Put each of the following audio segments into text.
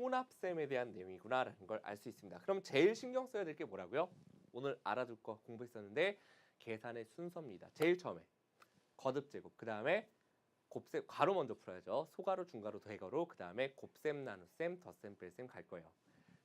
혼합셈에 대한 내용이구나라는 걸 알 수 있습니다. 그럼 제일 신경 써야 될 게 뭐라고요? 오늘 알아둘 거 공부했었는데 계산의 순서입니다. 제일 처음에 거듭 제곱, 그 다음에 곱셈 괄호 먼저 풀어야죠. 소괄호, 중괄호, 대괄호, 그 다음에 곱셈, 나눗셈, 덧셈, 뺄셈 갈 거예요.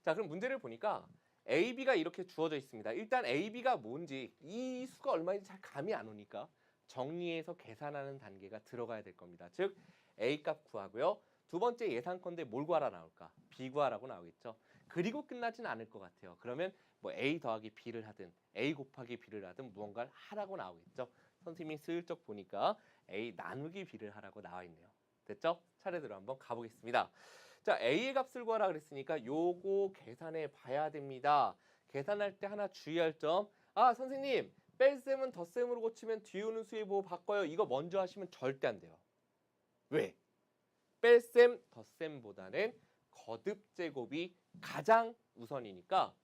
자, 그럼 문제를 보니까 A, B가 이렇게 주어져 있습니다. 일단 A, B가 뭔지 이 수가 얼마인지 잘 감이 안 오니까 정리해서 계산하는 단계가 들어가야 될 겁니다. 즉 A 값 구하고요. 두 번째 예상건데 뭘 구하라 나올까? B 구하라고 나오겠죠. 그리고 끝나진 않을 것 같아요. 그러면 뭐 A 더하기 B를 하든 A 곱하기 B를 하든 무언가를 하라고 나오겠죠. 선생님이 슬쩍 보니까 A 나누기 B를 하라고 나와 있네요. 됐죠? 차례대로 한번 가보겠습니다. 자, A의 값을 구하라 그랬으니까 요거 계산해 봐야 됩니다. 계산할 때 하나 주의할 점. 아, 선생님, 뺄셈은 덧셈으로 고치면 뒤에 오는 수의 보호 바꿔요. 이거 먼저 하시면 절대 안 돼요. 왜? 뺄셈, 덧셈보다는 거듭 제곱이 가장 우선이니까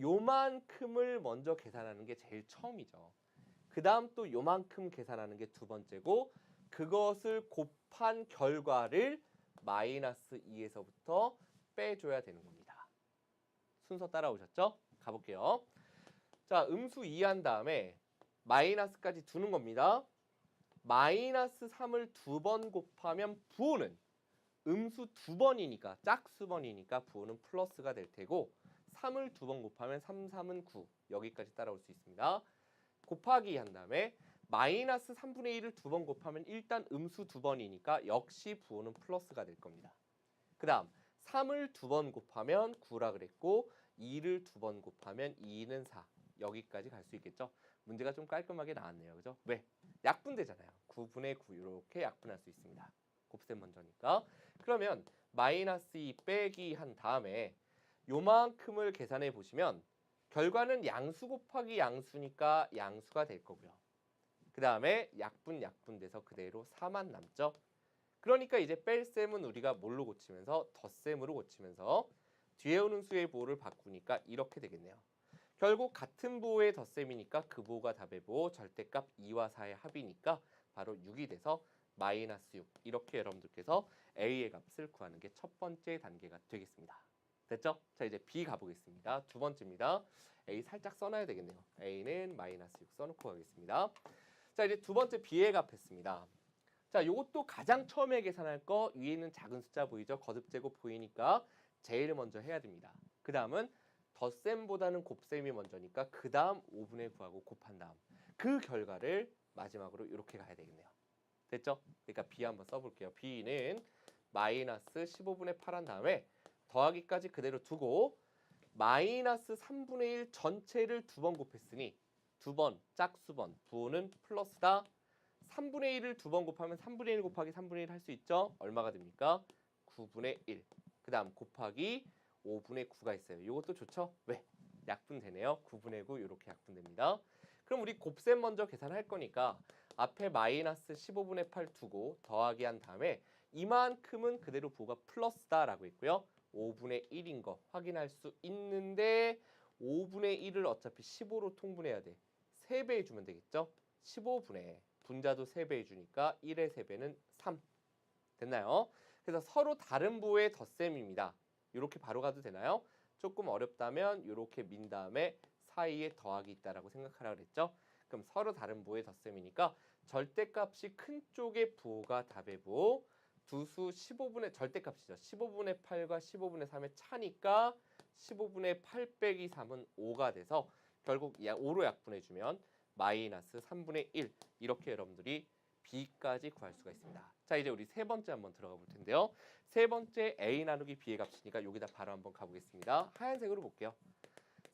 요만큼을 먼저 계산하는 게 제일 처음이죠. 그 다음 또 요만큼 계산하는 게 두 번째고 그것을 곱한 결과를 마이너스 2에서부터 빼줘야 되는 겁니다. 순서 따라오셨죠? 가볼게요. 자, 음수 2한 다음에 마이너스까지 두는 겁니다. 마이너스 3을 두 번 곱하면 부호는 음수 두 번이니까 짝수 번이니까 부호는 플러스가 될 테고 3을 두 번 곱하면 3, 3은 9 여기까지 따라올 수 있습니다. 곱하기 한 다음에 마이너스 3분의 1을 두 번 곱하면 일단 음수 두 번이니까 역시 부호는 플러스가 될 겁니다. 그 다음 3을 두 번 곱하면 9라 그랬고 2를 두 번 곱하면 2는 4 여기까지 갈 수 있겠죠. 문제가 좀 깔끔하게 나왔네요. 그죠? 왜? 약분되잖아요. 9분의 9 이렇게 약분할 수 있습니다. 곱셈 먼저니까. 그러면 마이너스 2 빼기 한 다음에 요만큼을 계산해 보시면 결과는 양수 곱하기 양수니까 양수가 될 거고요. 그 다음에 약분 약분 돼서 그대로 4만 남죠. 그러니까 이제 뺄셈은 우리가 뭘로 고치면서 덧셈으로 고치면서 뒤에 오는 수의 보호를 바꾸니까 이렇게 되겠네요. 결국 같은 보호의 덧셈이니까 그 보호가 답의 보호 절대값 2와 4의 합이니까 바로 6이 돼서 마이너스 6 이렇게 여러분들께서 A의 값을 구하는 게 첫 번째 단계가 되겠습니다. 됐죠? 자 이제 B 가보겠습니다. 두 번째입니다. A 살짝 써놔야 되겠네요. A는 마이너스 6 써놓고 가겠습니다. 자 이제 두 번째 B의 값 했습니다. 자 요것도 가장 처음에 계산할 거 위에 있는 작은 숫자 보이죠? 거듭제곱 보이니까 제일 먼저 해야 됩니다. 그 다음은 덧셈보다는 곱셈이 먼저니까 그 다음 5분의 9하고 곱한 다음 그 결과를 마지막으로 이렇게 가야 되겠네요. 됐죠? 그러니까 B 한번 써볼게요. B는 마이너스 15분의 8 한 다음에 더하기까지 그대로 두고 마이너스 3분의 1 전체를 두 번 곱했으니 두 번 짝수번 부호는 플러스다. 3분의 1을 두 번 곱하면 3분의 1 곱하기 3분의 1 할 수 있죠? 얼마가 됩니까? 9분의 1. 그 다음 곱하기 5분의 9가 있어요. 이것도 좋죠? 왜? 약분되네요. 9분의 9 이렇게 약분됩니다. 그럼 우리 곱셈 먼저 계산할 거니까 앞에 마이너스 15분의 8 두고 더하기 한 다음에 이만큼은 그대로 부호가 플러스다라고 했고요. 5분의 1인 거 확인할 수 있는데 5분의 1을 어차피 15로 통분해야 돼. 3배 해주면 되겠죠? 15분의 분자도 3배 해주니까 1의 3배는 3. 됐나요? 그래서 서로 다른 부호의 덧셈입니다. 이렇게 바로 가도 되나요? 조금 어렵다면 이렇게 민 다음에 사이에 더하기 있다라고 생각하라 그랬죠? 그럼 서로 다른 부호의 덧셈이니까 절대값이 큰 쪽의 부호가 답의 부호 두수 15분의 절대값이죠. 15분의 8과 15분의 3의 차니까 15분의 8 빼기 3은 5가 돼서 결국 5로 약분해주면 마이너스 3분의 1 이렇게 여러분들이 b까지 구할 수가 있습니다. 자 이제 우리 세 번째 한번 들어가 볼 텐데요. 세 번째 a 나누기 b의 값이니까 여기다 바로 한번 가보겠습니다. 하얀색으로 볼게요.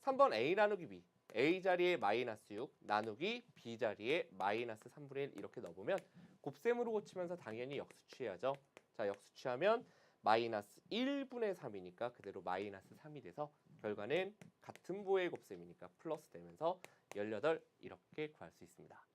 3번 a 나누기 b a 자리에 마이너스 6 나누기 b 자리에 마이너스 3분의 1 이렇게 넣어보면 곱셈으로 고치면서 당연히 역수 취해야죠. 자 역수 취하면 마이너스 1분의 3이니까 그대로 마이너스 3이 돼서 결과는 같은 부호의 곱셈이니까 플러스 되면서 18 이렇게 구할 수 있습니다.